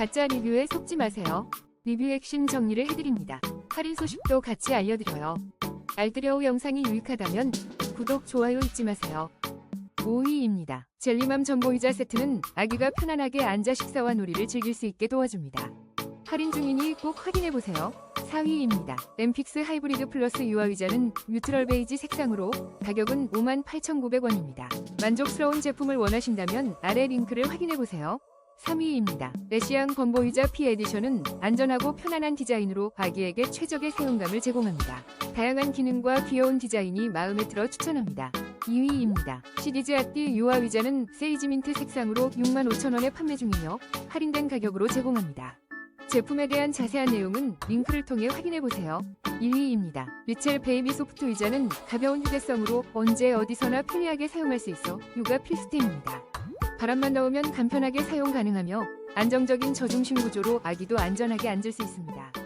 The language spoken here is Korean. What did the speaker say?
가짜 리뷰에 속지 마세요. 리뷰 핵심 정리를 해드립니다. 할인 소식도 같이 알려드려요. 알뜰여우 영상이 유익하다면 구독, 좋아요 잊지 마세요. 5위입니다. 젤리맘 전보이자 세트는 아기가 편안하게 앉아 식사와 놀이를 즐길 수 있게 도와줍니다. 할인 중이니 꼭 확인해보세요. 4위입니다. 램픽스 하이브리드 플러스 유아 의자는 뉴트럴 베이지 색상으로 가격은 58,900원입니다. 만족스러운 제품을 원하신다면 아래 링크를 확인해보세요. 3위입니다. 레시앙 범보이자 P 에디션은 안전하고 편안한 디자인으로 아기에게 최적의 사용감을 제공합니다. 다양한 기능과 귀여운 디자인이 마음에 들어 추천합니다. 2위입니다. 시리즈 아띠 유아 의자는 세이지 민트 색상으로 65,000원에 판매 중이며 할인된 가격으로 제공합니다. 제품에 대한 자세한 내용은 링크를 통해 확인해보세요. 1위입니다. 리첼 베이비 소프트 의자는 가벼운 휴대성으로 언제 어디서나 편리하게 사용할 수 있어 육아 필수템입니다. 바람만 넣으면 간편하게 사용 가능하며 안정적인 저중심 구조로 아기도 안전하게 앉을 수 있습니다.